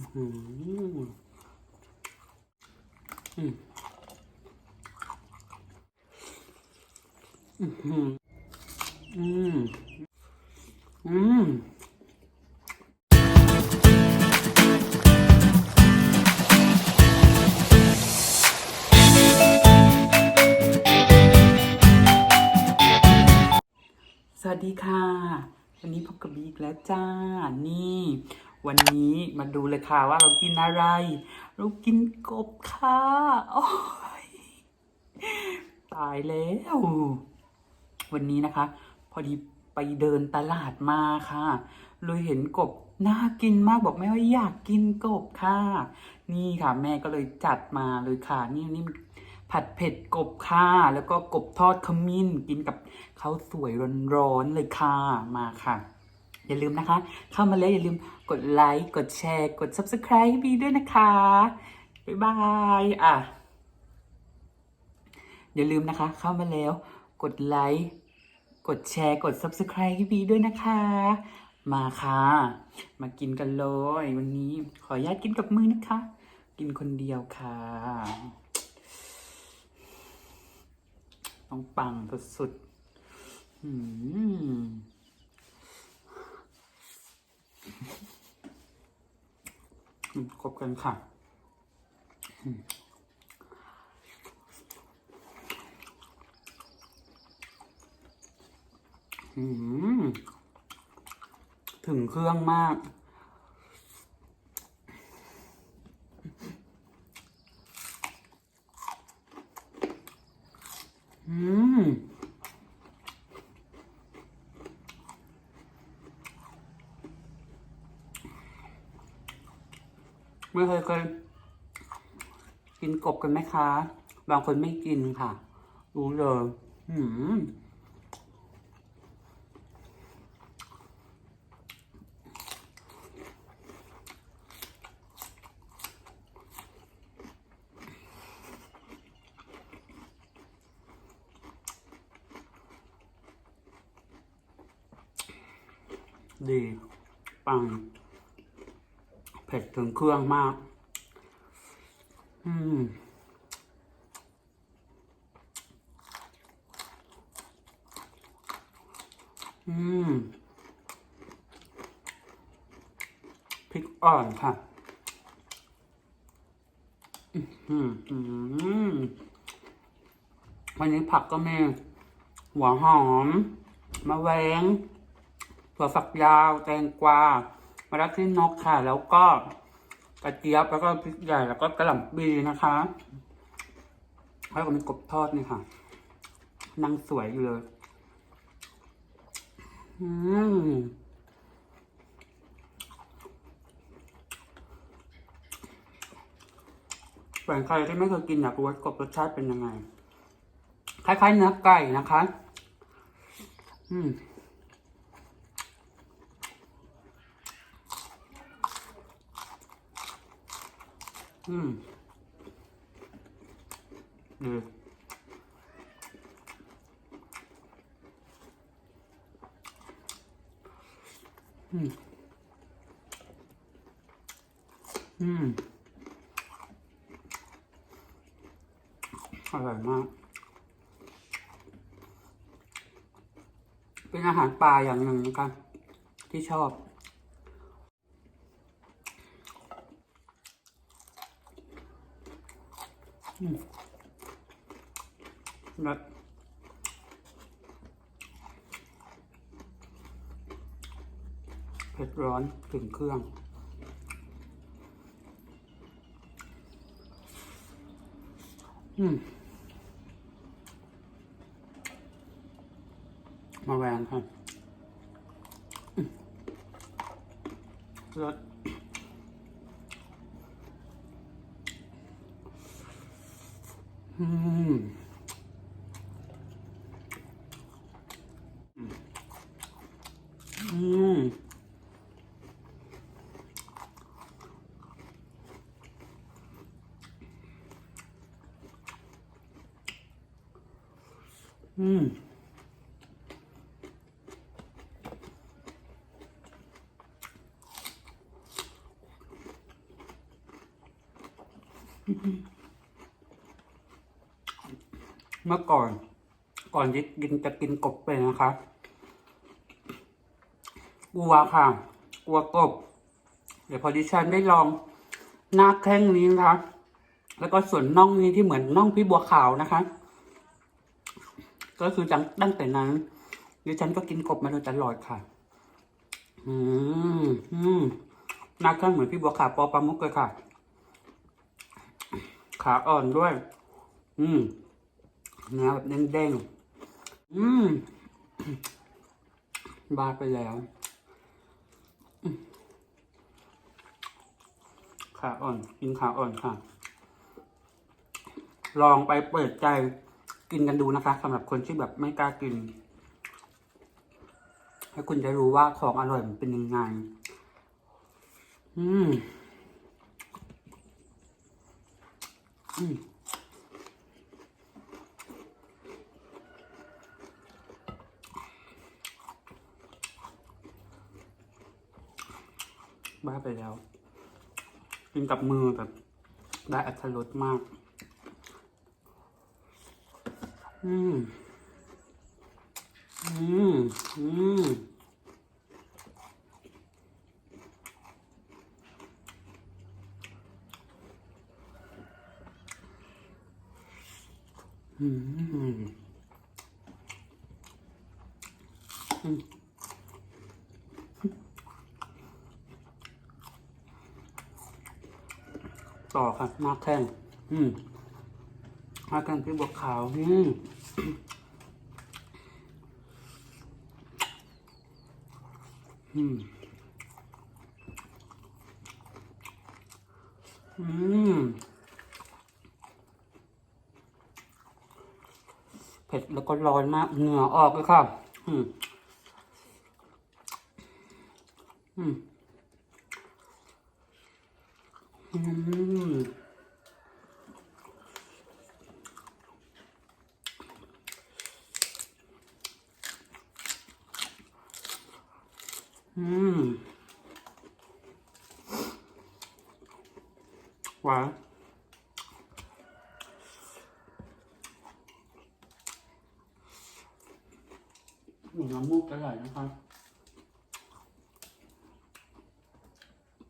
อื้อหืออืมอืมอืมสวัสดีค่ะ วันนี้พบกับบีอีกแล้วจ้า นี่ วันนี้มาดูเลยค่ะว่าเรากินอะไร เรากินกบค่ะ โอ้ยตายแล้ว วันนี้นะคะ พอดีไปเดินตลาดมาค่ะ เลยเห็นกบน่ากินมากบอกแม่ว่าอยากกินกบค่ะ นี่ค่ะแม่ก็เลยจัดมาเลยค่ะ นี่นี่ผัดเผ็ดกบค่ะ แล้วก็กบทอดขมิ้น กินกับข้าวสวยร้อนๆเลยค่ะมาค่ะ อย่าลืมนะคะ เข้ามาแล้วอย่าลืมกดไลค์กดแชร์ กด subscribe บีด้วยนะคะ บ๊ายบายอะอย่าลืมนะคะ เข้ามาแล้ว กดไลค์กดแชร์ กด subscribe ให้บีด้วยนะคะ มาค่ะ มากินกันเลยวันนี้ขออนุญาตกินกับมือนะคะ กินคนเดียวค่ะต้องปังสุดๆอืม ครบกันค่ะถึงเครื่องมาก อืม ไม่เคยเคยกินกบกันไหมคะ บางคนไม่กินค่ะ รู้เลยอืมดี ปัง เผ็ดถึงเครื่องมาก อืมอืมพริกอ่อนค่ะ อืมอืมวันนี้ผักก็มีหัวหอมมะแวงถั่วฝักยาว แตงกวา มะระที่นกค่ะ แล้วก็กระเจี๊ยบแล้วก็พริกใหญ่แล้วก็กระหล่ำปีนะคะแล้วก็มีกบทอดนี่ค่ะนั่งสวยอยู่เลย อืมส่วนใครที่ไม่เคยกินอยากรู้ว่ากบรสชาติเป็นยังไง คล้ายๆเนื้อไก่นะคะ อืม อืมดีอืม อืม อร่อยมาก เป็นอาหารปลาอย่างหนึ่งนะคะที่ชอบ อืมแบบเผ็ดร้อนถึงเครื่องอืมมาแวงครับรส อืมอืมอืมอ เมื่อก่อน ก่อนที่กินจะกินกบไปนะคะกลัวค่ะ กลัวกบ เดี๋ยวพอดิฉันได้ลองหน้าแข้งนี้นะคะ แล้วก็ส่วนน่องนี้ที่เหมือนน่องพี่บัวขาวนะคะ ก็คือจังตั้งแต่นั้นดิฉันก็กินกบมาโดยตลอดค่ะ อืมอืมหน้าแข้งเหมือนพี่บัวขาวปอปลามุกเลยค่ะ ขาอ่อนด้วย อืม เนื้อแบบเด้งๆ อืม บาดไปแล้วขาอ่อน กินขาอ่อนค่ะ ลองไปเปิดใจกินกันดูนะคะสำหรับคนที่แบบไม่กล้ากิน ให้คุณจะรู้ว่าของอร่อยมันเป็นยังไง อืม อืม บ้าไปแล้ว กินกับมือแบบได้อัตรสมาก อืม อืม อืมอืม อืม ต่อค่ะหน้าแข้งอืมหน้าแข้งพี่บัวขาวอืมอืมอืมเผ็ดแล้วก็ร้อนมากเหงื่อออกเลยค่ะอืมอืมอืม อืมหวานหนูน้ำมูกอร่อยนะครับ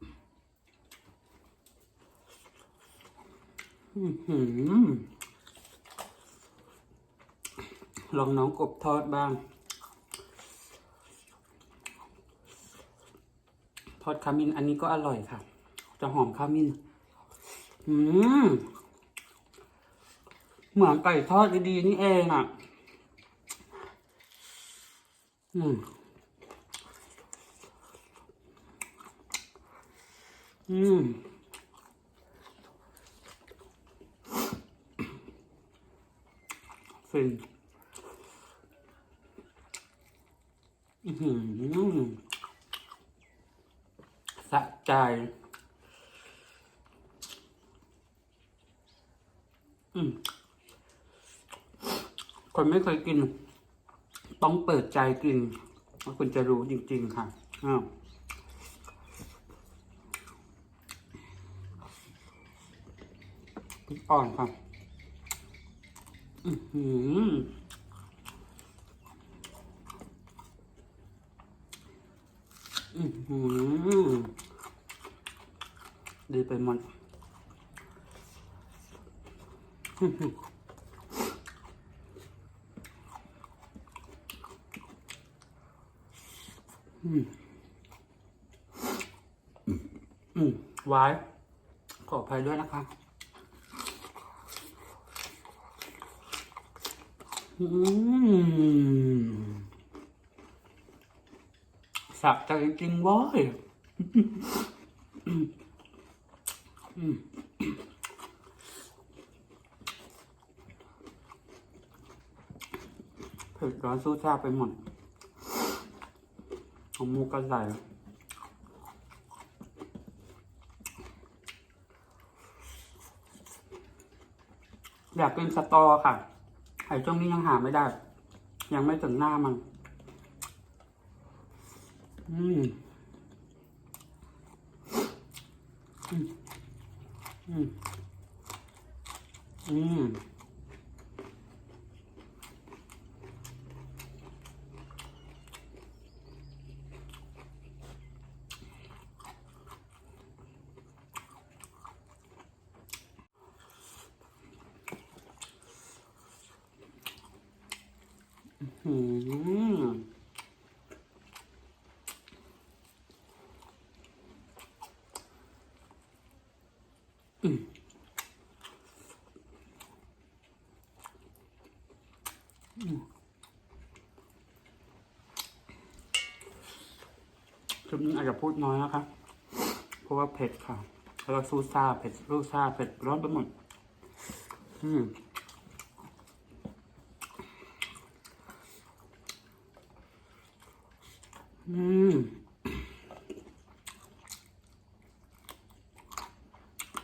อือหือ ลองน้องกบทอดบ้าง ทอดขมิ้นอันนี้ก็อร่อยค่ะ จะหอมขมิ้นอืมเหมือนไก่ทอดดีๆนี่เองอะ อืม อืม ฟินอือหือสะใจอืมคนไม่เคยกิน ต้องเปิดใจกินว่าคุณจะรู้จริง ๆ ค่ะอ้าวอ่อนค่ะ ดีไปมดอื้อหืออืมอืมไว้ขออภัยด้วยนะคะ อืม สับใจจริงว้อืมอืมเผ็ดร้อนสู้ชาไปหมดเอาหมูกระใส่อยากกินสตอค่ะ ไอ้ช่วงนี้ยังหาไม่ได้ ยังไม่ถึงหน้ามัน อืม อืม อืม อืม อืม อืม คลิปนี้อาจจะพูดน้อยนะคะเพราะว่าเผ็ดค่ะ แล้วก็ซูซ่าเผ็ดซูซ่าเผ็ดร้อนไปหมด อืมอืม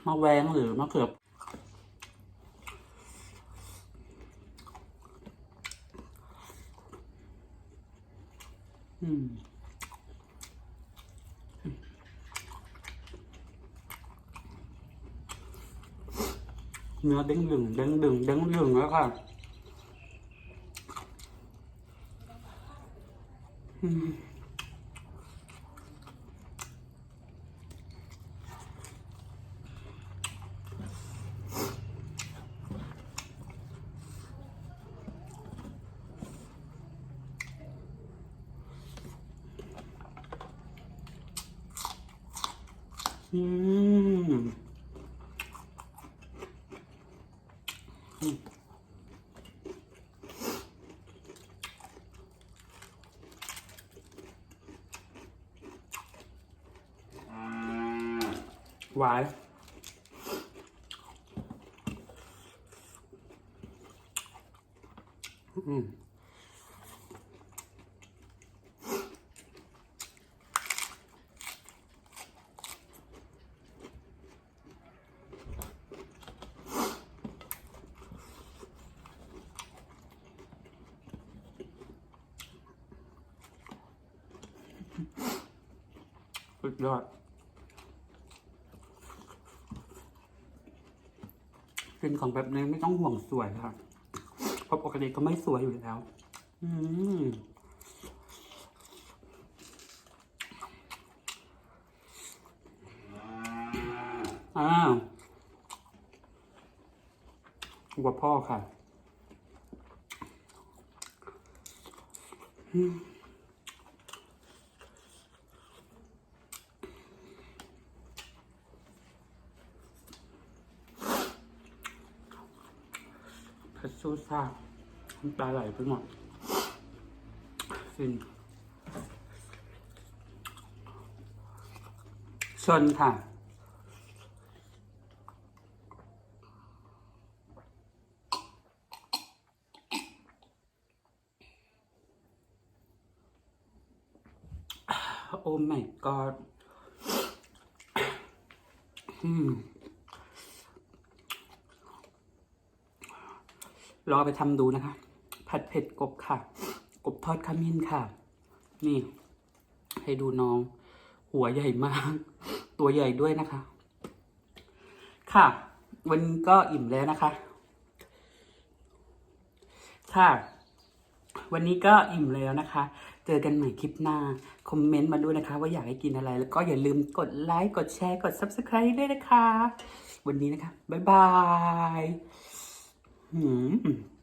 มะแวงหรือมะเขืออืมเนื้อเด้งดึงเด้งดึงเด้งดึงแล้วค่ะอืม อืมหวานอืม สุดยอดกินของแบบนี้ไม่ต้องห่วงสวยค่ะเพราะปกติก็ไม่สวยอยู่แล้ว อืมอ้าววัวพ่อค่ะ อืม เผ็ดซูซ่าน้ำตาไหลไปหมดฟินชิญค่ะโอ้ my god อืม รอไปทำดูนะคะ ผัดเผ็ดกบค่ะ กบทอดขมิ้นค่ะ นี่ ให้ดูน้อง หัวใหญ่มาก ตัวใหญ่ด้วยนะคะ ค่ะ วันนี้ก็อิ่มแล้วนะคะ ค่ะ วันนี้ก็อิ่มแล้วนะคะ เจอกันใหม่คลิปหน้า คอมเมนต์มาด้วยนะคะ ว่าอยากให้กินอะไร แล้วก็อย่าลืมกดไลค์ กดแชร์ กด Subscribe ด้วยนะคะ วันนี้นะคะ บ๊ายบาย หืม